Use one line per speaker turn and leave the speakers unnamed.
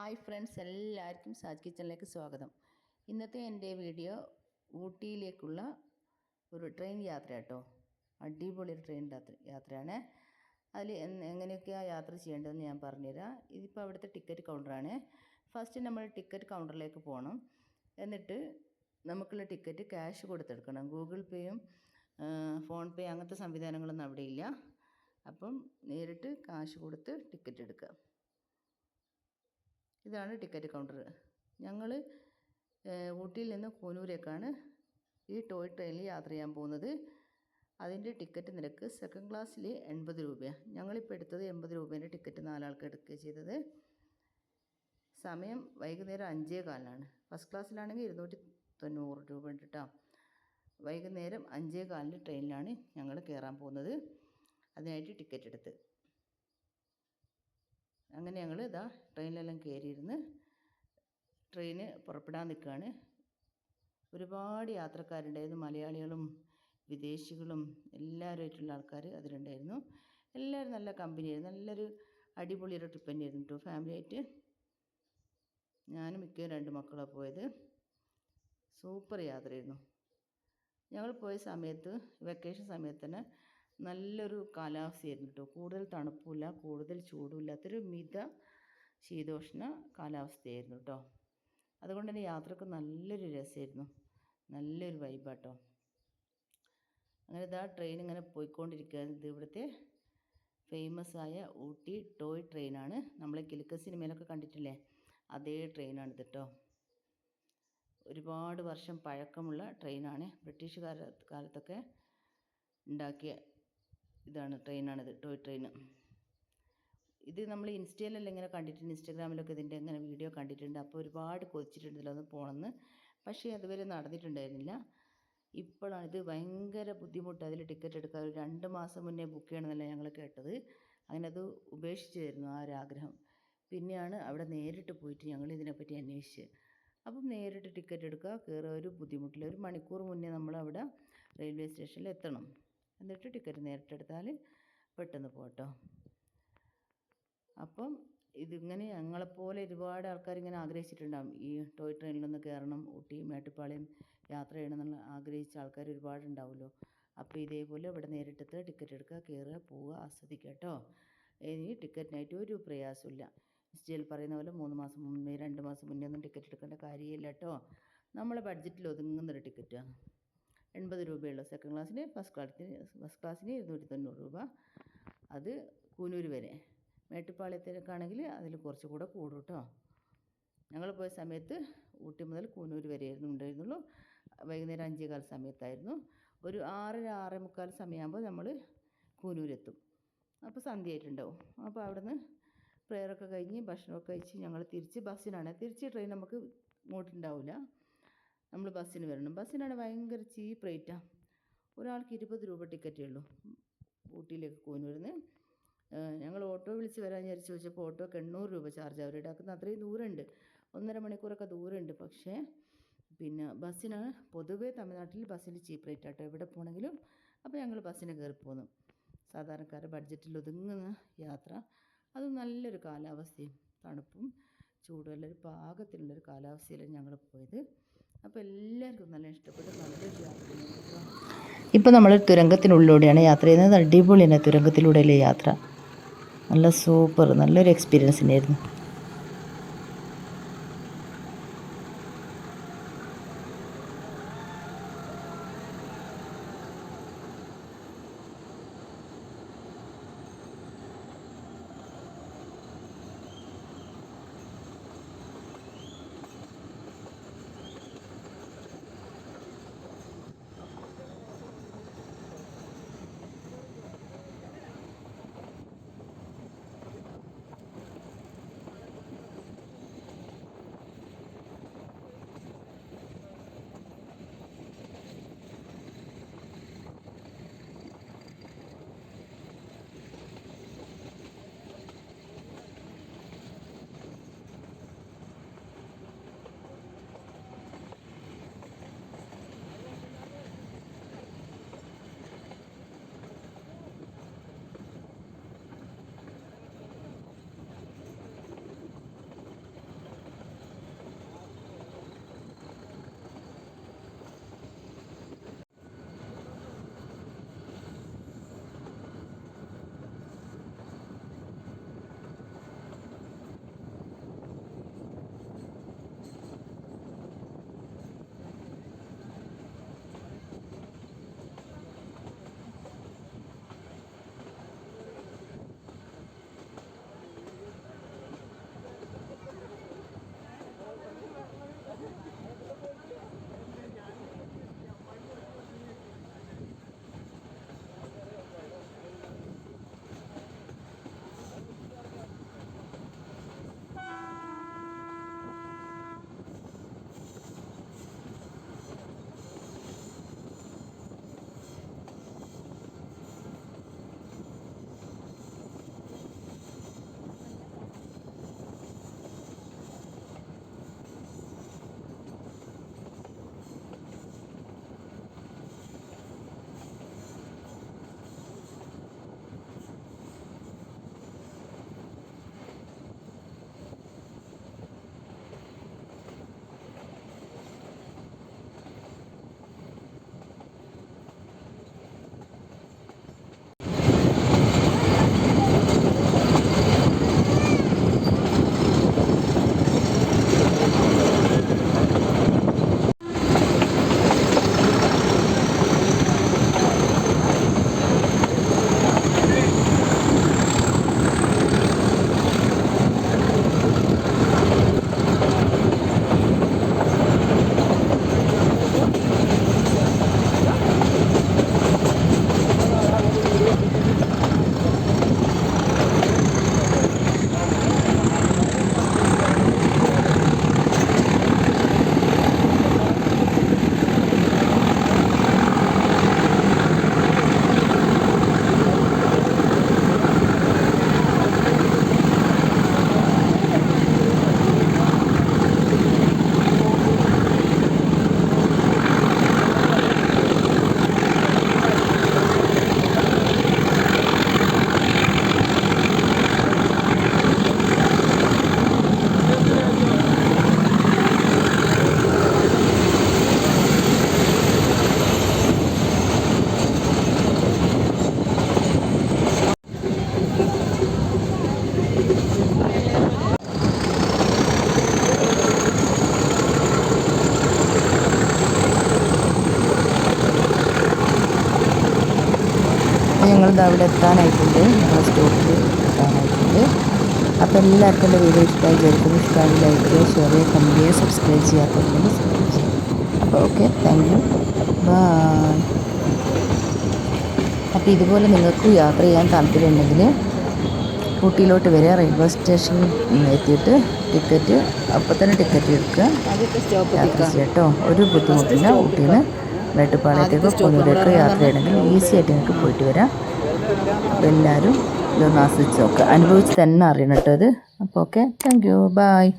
Hi friends എല്ലാവർക്കും സാജ് കിച്ചണിലേക്ക് സ്വാഗതം. ഇന്നത്തെ എന്റെ വീഡിയോ ഊട്ടിയിലേക്കുള്ള ഒരു ട്രെയിൻ യാത്ര കേട്ടോ. അടിപൊളി ട്രെയിൻ യാത്ര യാത്രയാണ്. അതിൽ എങ്ങനെയൊക്കെയാണ് യാത്ര ചെയ്യേണ്ടതെന്ന് ഞാൻ പറഞ്ഞുതരാം. ഇതിപ്പോൾ അവിടുത്തെ ടിക്കറ്റ് കൗണ്ടറാണ്. ഫസ്റ്റ് നമ്മൾ ടിക്കറ്റ് കൗണ്ടറിലേക്ക് പോകണം. എന്നിട്ട് നമുക്കുള്ള ടിക്കറ്റ് ക്യാഷ് കൊടുത്തെടുക്കണം. ഗൂഗിൾ പേയും ഫോൺ പേ അങ്ങനത്തെ സംവിധാനങ്ങളൊന്നും അവിടെ ഇല്ല അപ്പം നേരിട്ട് കാശ് കൊടുത്ത് ടിക്കറ്റ് എടുക്കുക. ഇതാണ് ടിക്കറ്റ് കൗണ്ടർ. ഞങ്ങൾ ഊട്ടിയിൽ നിന്ന് കൂനൂരേക്കാണ് ഈ ടോയ് ട്രെയിനിൽ യാത്ര ചെയ്യാൻ പോകുന്നത്. അതിന്റെ ടിക്കറ്റ് നിരക്ക് സെക്കൻഡ് ക്ലാസ്സിൽ എൺപത് രൂപയാണ് ഞങ്ങളിപ്പോൾ എടുത്തത് എൺപത് രൂപേന്റെ ടിക്കറ്റ് നാലാൾക്ക് എടുക്കുക ചെയ്തത്. സമയം വൈകുന്നേരം അഞ്ചേ കാലിനാണ്. ഫസ്റ്റ് ക്ലാസ്സിലാണെങ്കിൽ ഇരുന്നൂറ്റി തൊണ്ണൂറ് രൂപ ഉണ്ട് വൈകുന്നേരം അഞ്ചേ കാലിന് ട്രെയിനിലാണ് ഞങ്ങൾ കയറാൻ പോകുന്നത്. അതിനായിട്ട് ടിക്കറ്റ് എടുത്ത്. അങ്ങനെ ഞങ്ങൾ ഇതാ ട്രെയിനിലെല്ലാം കയറിയിരുന്ന് ട്രെയിന് പുറപ്പെടാൻ നിൽക്കുകയാണ് ഒരുപാട് യാത്രക്കാരുണ്ടായിരുന്നു. മലയാളികളും വിദേശികളും എല്ലാവരുമായിട്ടുള്ള ആൾക്കാർ അതിലുണ്ടായിരുന്നു. എല്ലാവരും നല്ല കമ്പനിയായിരുന്നു. നല്ലൊരു അടിപൊളി ഒരു ട്രിപ്പ് തന്നെയായിരുന്നു കേട്ടോ ഫാമിലി ആയിട്ട് ഞാനും മിക്കയും രണ്ട് മക്കളാണ് പോയത്. സൂപ്പർ യാത്രയായിരുന്നു. ഞങ്ങൾ പോയ സമയത്ത് വെക്കേഷൻ സമയത്ത് തന്നെ നല്ലൊരു കാലാവസ്ഥയായിരുന്നു കേട്ടോ. കൂടുതൽ തണുപ്പില്ല കൂടുതൽ ചൂടുമില്ലാത്തൊരു മിത ശീതോഷ്ണ കാലാവസ്ഥയായിരുന്നു കേട്ടോ. അതുകൊണ്ട് തന്നെ യാത്രയ്ക്ക് നല്ലൊരു രസമായിരുന്നു. നല്ലൊരു വൈബാട്ടോ അങ്ങനെ ഇതാ ട്രെയിൻ ഇങ്ങനെ പോയിക്കൊണ്ടിരിക്കുകയാണ്. ഇത് ഇവിടുത്തെ ഫേമസ് ആയ ഊട്ടി ടോയ് ട്രെയിനാണ് നമ്മൾ കിലുക്ക സിനിമയിലൊക്കെ കണ്ടിട്ടില്ലേ? അതേ ട്രെയിനാണ് കേട്ടോ. ഒരുപാട് വർഷം പഴക്കമുള്ള ട്രെയിനാണ് ബ്രിട്ടീഷുകാര കാലത്തൊക്കെ ഉണ്ടാക്കിയ ഇതാണ് ട്രെയിനാണിത് ടോയ് ട്രെയിൻ. ഇത് നമ്മൾ ഇൻസ്റ്റയിലെല്ലാം ഇങ്ങനെ കണ്ടിട്ടുണ്ട് ഇൻസ്റ്റാഗ്രാമിലൊക്കെ ഇതിന്റെ ഇങ്ങനെ വീഡിയോ കണ്ടിട്ടുണ്ട്. അപ്പോൾ ഒരുപാട് കൊതിച്ചിട്ടുണ്ട് ഇതിലൊന്ന് പോകണമെന്ന് പക്ഷേ അതുവരെ നടന്നിട്ടുണ്ടായിരുന്നില്ല. ഇപ്പോഴാണ് ഇത് ഭയങ്കര ബുദ്ധിമുട്ട്. അതിൽ ടിക്കറ്റ് എടുക്കാൻ ഒരു രണ്ട് മാസം മുന്നേ ബുക്ക് ചെയ്യണമെന്നല്ല ഞങ്ങൾ കേട്ടത്. അങ്ങനെ അത് ഉപേക്ഷിച്ചായിരുന്നു ആ ഒരു ആഗ്രഹം. പിന്നെയാണ് അവിടെ നേരിട്ട് പോയിട്ട് ഞങ്ങൾ ഇതിനെപ്പറ്റി അന്വേഷിച്ച്. അപ്പം നേരിട്ട് ടിക്കറ്റ് എടുക്കുക കയറുക ഒരു ബുദ്ധിമുട്ടില്ല. ഒരു മണിക്കൂർ മുന്നേ നമ്മൾ അവിടെ റെയിൽവേ സ്റ്റേഷനിൽ എത്തണം. എന്നിട്ട് ടിക്കറ്റ് നേരിട്ടെടുത്താൽ പെട്ടെന്ന് പോട്ടോ അപ്പം ഇതിങ്ങനെ ഞങ്ങളെപ്പോലെ ഒരുപാട് ആൾക്കാർ ഇങ്ങനെ ആഗ്രഹിച്ചിട്ടുണ്ടാകും ഈ ടോയ് ട്രെയിനിലൊന്ന് കയറണം ഊട്ടി മേട്ടുപ്പാളയം യാത്ര ചെയ്യണം എന്നുള്ള ആഗ്രഹിച്ച ആൾക്കാർ ഒരുപാടുണ്ടാവുമല്ലോ. അപ്പോൾ ഇതേപോലെ ഇവിടെ നേരിട്ടെത്തുക ടിക്കറ്റ് എടുക്കുക കയറുക പോവുക ആസ്വദിക്കുക കേട്ടോ. ഇനി ടിക്കറ്റിനായിട്ട് ഒരു പ്രയാസമില്ല സ്റ്റേൽ പറയുന്ന പോലെ മൂന്ന് മാസം മുന്നേ രണ്ട് മാസം മുന്നേ ഒന്നും ടിക്കറ്റ് എടുക്കേണ്ട കാര്യമില്ല കേട്ടോ. നമ്മളെ ബഡ്ജറ്റിൽ ഒതുങ്ങുന്നൊരു ടിക്കറ്റാണ് എൺപത് രൂപയുള്ളൂ. സെക്കൻഡ് ക്ലാസ്സിന് ഫസ്റ്റ് ക്ലാസ്സിന് ഫസ്റ്റ് ക്ലാസ്സിന് ഇരുന്നൂറ്റി തൊണ്ണൂറ് രൂപ. അത് കൂനൂർ വരെ. മേട്ടുപ്പാളയത്തിലേക്കാണെങ്കിൽ അതിൽ കുറച്ച് കൂടെ കൂടും കേട്ടോ. ഞങ്ങൾ പോയ സമയത്ത് ഊട്ടി മുതൽ കൂനൂർ വരെയായിരുന്നു ഉണ്ടായിരുന്നുള്ളൂ. വൈകുന്നേരം അഞ്ചേ കാൽ സമയത്തായിരുന്നു. ഒരു ആറര ആറേ മുക്കാൽ സമയമാകുമ്പോൾ നമ്മൾ കൂനൂരെത്തും. അപ്പോൾ സന്ധ്യയായിട്ടുണ്ടാവും. അപ്പോൾ അവിടുന്ന് പ്രെയറൊക്കെ കഴിഞ്ഞ് ഭക്ഷണമൊക്കെ കഴിച്ച് ഞങ്ങൾ തിരിച്ച് ബസ്സിനാണ്. തിരിച്ച് ട്രെയിൻ നമുക്ക് ഇങ്ങോട്ടുണ്ടാവില്ല. നമ്മൾ ബസ്സിന് വരണം. ബസ്സിനാണ് ഭയങ്കര ചീപ്പ് റേറ്റാണ് ഒരാൾക്ക് ഇരുപത് രൂപ ടിക്കറ്റേ ഉള്ളൂ. ഊട്ടിയിലേക്ക് കൂനൂരിന്ന് ഞങ്ങൾ ഓട്ടോ വിളിച്ച് വരാൻ വിചാരിച്ച് ചോദിച്ചപ്പോൾ ഓട്ടോക്ക് എണ്ണൂറ് രൂപ ചാർജ് അവർ ഈടാക്കുന്നത് അത്രയും ദൂരമുണ്ട്. ഒന്നര മണിക്കൂറൊക്കെ ദൂരമുണ്ട്. പക്ഷേ പിന്നെ ബസ്സിന് പൊതുവേ തമിഴ്നാട്ടിൽ ബസ്സിന് ചീപ്പ് റേറ്റ് ആട്ടോ എവിടെ പോകണമെങ്കിലും അപ്പോൾ ഞങ്ങൾ ബസ്സിന് കയറി പോന്നു. സാധാരണക്കാരുടെ ബഡ്ജറ്റിൽ ഒതുങ്ങുന്ന യാത്ര. അത് നല്ലൊരു കാലാവസ്ഥയും തണുപ്പും ചൂടും എല്ലാം ഒരു പാകത്തിനുള്ളൊരു കാലാവസ്ഥയിലാണ് ഞങ്ങൾ പോയത്. അപ്പോൾ എല്ലാവർക്കും നല്ല ഇപ്പോൾ നമ്മൾ തുരങ്കത്തിനുള്ളിലൂടെയാണ് യാത്ര ചെയ്യുന്നത്. അടിപൊളിയാണ് തുരങ്കത്തിലൂടെയല്ലേ യാത്ര. നല്ല സൂപ്പർ നല്ലൊരു എക്സ്പീരിയൻസ് തന്നെയായിരുന്നു. ഇതാ അവിടെ എത്താനായിട്ടുണ്ട്. ഞങ്ങൾ സ്റ്റോപ്പിൽ എത്താനായിട്ടുണ്ട്. അപ്പോൾ എല്ലാവർക്കും എന്റെ വീഡിയോ ഇഷ്ടമായി വിചാരിക്കുന്നു. ഇഷ്ടമായി ലൈക്ക് ചെയ്യുക ഷെയർ ചെയ്യുക കമന്റ് ചെയ്യുക സബ്സ്ക്രൈബ് ചെയ്യാത്തവരുണ്ടെങ്കിൽ സബ്സ്ക്രൈബ് ചെയ്യുക അപ്പോൾ ഓക്കെ താങ്ക് യു ബായ് അപ്പോൾ ഇതുപോലെ നിങ്ങൾക്ക് യാത്ര ചെയ്യാൻ താല്പര്യമുണ്ടെങ്കിൽ ഊട്ടിയിലോട്ട് വരിക റെയിൽവേ സ്റ്റേഷൻ എത്തിയിട്ട് ടിക്കറ്റ് അപ്പോൾ തന്നെ ടിക്കറ്റ് എടുക്കുക. യാത്ര കേട്ടോ. ഒരു ബുദ്ധിമുട്ടില്ല ഊട്ടിയിൽ മേട്ടുപ്പാളയത്തേക്കോ പൊന്നൂരേക്കോ യാത്ര ചെയ്യണമെങ്കിൽ ഈസി ആയിട്ട് നിങ്ങൾക്ക് പോയിട്ട് വരാം. അപ്പോൾ എല്ലാവരും ഇതൊന്ന് ആസ്വദിച്ച് നോക്കുക അനുഭവിച്ച് തന്നെ അറിയണം കേട്ടോ ഇത്. അപ്പോൾ ഓക്കെ താങ്ക് യു ബായ്